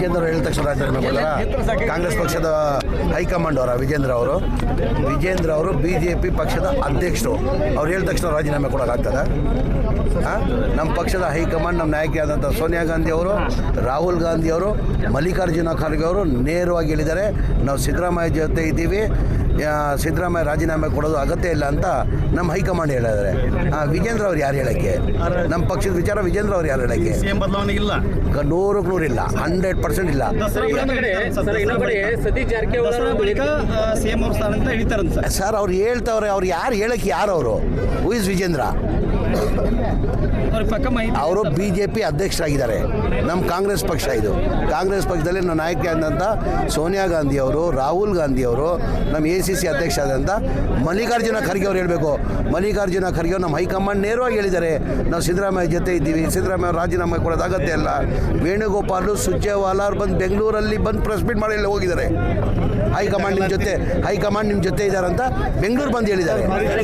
ವಿಜೇಂದ್ರ ಹೇಳಿದ ತಕ್ಷಣ ರಾಜೀನಾಮೆ ಕೊಡಲ್ಲ. ಕಾಂಗ್ರೆಸ್ ಪಕ್ಷದ ಹೈಕಮಾಂಡ್ ಅವರ ವಿಜೇಂದ್ರ ಅವರು. ವಿಜೇಂದ್ರ ಅವರು ಬಿ ಜೆ ಪಿ ಪಕ್ಷದ ಅಧ್ಯಕ್ಷರು. ಅವ್ರು ಹೇಳಿದ ತಕ್ಷಣ ರಾಜೀನಾಮೆ ಕೊಡೋಕ್ಕಾಗ್ತದ ನಮ್ಮ ಪಕ್ಷದ ಹೈಕಮಾಂಡ್ ನಮ್ಮ ನಾಯಕಿಯಾದಂಥ ಸೋನಿಯಾ ಗಾಂಧಿ ಅವರು ರಾಹುಲ್ ಗಾಂಧಿ ಅವರು ಮಲ್ಲಿಕಾರ್ಜುನ ಖರ್ಗೆ ಅವರು ನೇರವಾಗಿ ಹೇಳಿದ್ದಾರೆ. ನಾವು ಸಿದ್ದರಾಮಯ್ಯ ಜೊತೆ ಇದ್ದೀವಿ. ಸಿದ್ದರಾಮಯ್ಯ ರಾಜೀನಾಮೆ ಕೊಡೋದು ಅಗತ್ಯ ಇಲ್ಲ ಅಂತ ನಮ್ಮ ಹೈಕಮಾಂಡ್ ಹೇಳಿದ್ದಾರೆ. ಆ, ವಿಜೇಂದ್ರ ಅವ್ರು ಯಾರು ಹೇಳಕ್ಕೆ? ನಮ್ಮ ಪಕ್ಷದ ವಿಚಾರ ವಿಜೇಂದ್ರ ಅವ್ರು ಯಾರು ಹೇಳಕ್ಕೆ? ನೂರಕ್ಕೆ ನೂರಿಲ್ಲ ಹಂಡ್ರೆಡ್ ಪರ್ಸೆಂಟ್ ಇಲ್ಲ. ಇನ್ನೊಂದು ಕಡೆ ಸರ್ ಇನ್ನೊಂದು ಕಡೆ ಸತೀಶ್ ಜಾರಕಿಹೊಳಿ ಬಳಿಕ ಸಿಎಂ ಅವ್ರ ಸ್ಥಾನ ಅಂತ ಹಿಡಿತಾರಂತ ಸರ್. ಸರ್ ಅವ್ರು ಹೇಳ್ತವ್ರೆ ಅವ್ರು ಯಾರು ಹೇಳಕ್ಕೆ ಯಾರು ಅವರು? Who is Vijendra? ಅವ್ರ ಪಕ್ಕ ಮಾಹಿತಿ ಅವರು ಬಿ ಜೆ ಪಿ ಅಧ್ಯಕ್ಷರಾಗಿದ್ದಾರೆ. ನಮ್ಮ ಕಾಂಗ್ರೆಸ್ ಪಕ್ಷ ಇದು. ಕಾಂಗ್ರೆಸ್ ಪಕ್ಷದಲ್ಲಿ ನಮ್ಮ ನಾಯಕಿ ಆದಂಥ ಸೋನಿಯಾ ಗಾಂಧಿ ಅವರು ರಾಹುಲ್ ಗಾಂಧಿ ಅವರು ನಮ್ಮ ಎ ಸಿ ಸಿ ಅಧ್ಯಕ್ಷ ಆದಂಥ ಮಲ್ಲಿಕಾರ್ಜುನ ಖರ್ಗೆ ಅವ್ರು ಹೇಳಬೇಕು. ಮಲ್ಲಿಕಾರ್ಜುನ ಖರ್ಗೆ ಅವ್ರು ನಮ್ಮ ಹೈಕಮಾಂಡ್ ನೇರವಾಗಿ ಹೇಳಿದ್ದಾರೆ. ನಾವು ಸಿದ್ದರಾಮಯ್ಯ ಜೊತೆ ಇದ್ದೀವಿ. ಸಿದ್ದರಾಮಯ್ಯ ಅವ್ರು ರಾಜೀನಾಮೆ ಕೊಡೋದು ಅಗತ್ಯ ಇಲ್ಲ. ವೇಣುಗೋಪಾಲು ಸುರ್ಜೇವಾಲ ಅವ್ರು ಬಂದು ಬೆಂಗಳೂರಲ್ಲಿ ಬಂದು ಪ್ರೆಸ್ ಮೀಟ್ ಮಾಡಿ ಹೋಗಿದ್ದಾರೆ. ಹೈಕಮಾಂಡ್ ನಿಮ್ಮ ಜೊತೆ ಹೈಕಮಾಂಡ್ ನಿಮ್ಮ ಜೊತೆ ಇದ್ದಾರೆ ಅಂತ ಬೆಂಗಳೂರು ಬಂದು ಹೇಳಿದ್ದಾರೆ.